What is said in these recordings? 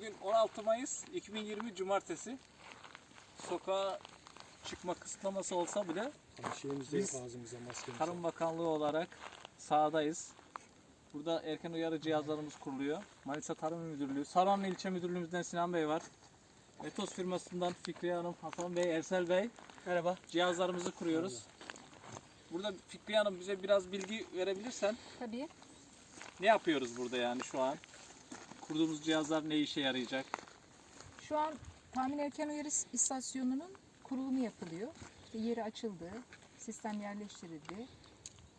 Bugün 16 Mayıs 2020 Cumartesi. Sokağa çıkma kısıtlaması olsa bile şeyimiz Biz ağzımıza maskemiz. Tarım Bakanlığı olarak sahadayız. Burada erken uyarı cihazlarımız kuruluyor. Manisa Tarım Müdürlüğü, Saranlı İlçe Müdürlüğümüzden Sinan Bey var. Etos firmasından Fikriye Hanım, Hasan Bey, Ersel Bey. Merhaba. Cihazlarımızı kuruyoruz. Burada Fikriye Hanım bize biraz bilgi verebilirsen Tabii. ne yapıyoruz burada yani şu an? Kurduğumuz cihazlar ne işe yarayacak? Şu an tahmin erken uyarı istasyonunun kurulumu yapılıyor. İşte yeri açıldı, sistem yerleştirildi.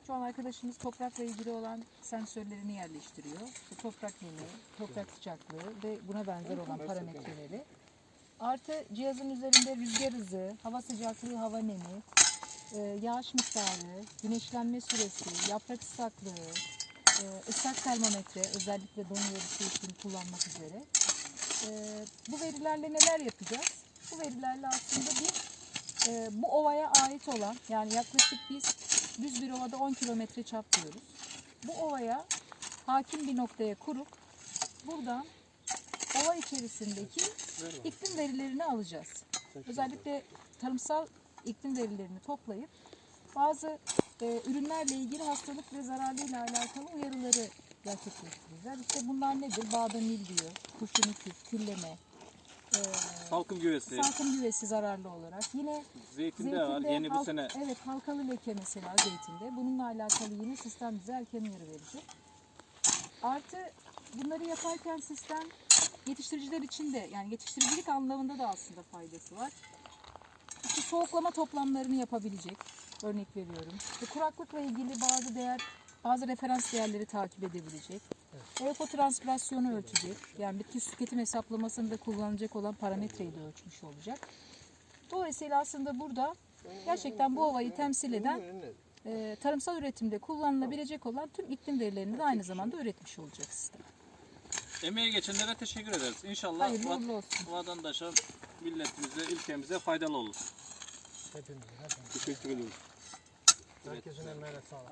Şu an arkadaşımız toprakla ilgili olan sensörlerini yerleştiriyor. İşte toprak nemi, toprak sıcaklığı ve buna benzer olan parametreleri. Artı cihazın üzerinde rüzgar hızı, hava sıcaklığı, hava nemi, e, yağış miktarı, güneşlenme süresi, yaprak ıslaklığı, ıslak termometre özellikle don uyarısı için kullanmak üzere. Ee, bu verilerle neler yapacağız? Bu verilerle aslında bir e, bu ovaya ait olan yani yaklaşık biz düz bir ovada 10 kilometre çap diyoruz. Bu ovaya hakim bir noktaya kurup buradan ova içerisindeki iklim verilerini alacağız. Özellikle tarımsal iklim verilerini toplayıp bazı e, ürünlerle ilgili hastalık ve zararlıyla alakalı uyarıları gerçekleştireceğiz. İşte bunlar nedir? Badem mildiyo, kurşun küf, külleme, e, Salkım güvesi, salkım güvesi zararlı olarak. Yine zeytinde var yeni bu halk- sene. Evet halkalı leke mesela zeytinde. Bununla alakalı yine sistem bize erken uyarı verecek. Artı bunları yaparken sistem yetiştiriciler için de yani yetiştiricilik anlamında da aslında faydası var. İşte soğuklama toplamlarını yapabilecek. Örnek veriyorum. İşte kuraklıkla ilgili bazı değer, bazı referans değerleri takip edebilecek. Evapotranspirasyonu ölçecek. Yani bitki su tüketim hesaplamasında kullanılacak olan parametreyi de ölçmüş olacak. Dolayısıyla aslında burada gerçekten bu ovayı temsil eden e, tarımsal üretimde kullanılabilecek olan tüm iklim verilerini de aynı zamanda üretmiş olacak sistem. Emeği geçenlere teşekkür ederiz. İnşallah Hayırlı vat- vatandaşa, milletimize, ülkemize faydalı olur. Hepimiz, hepimiz. Teşekkür ediyoruz. Herkesin emeğine sağlık.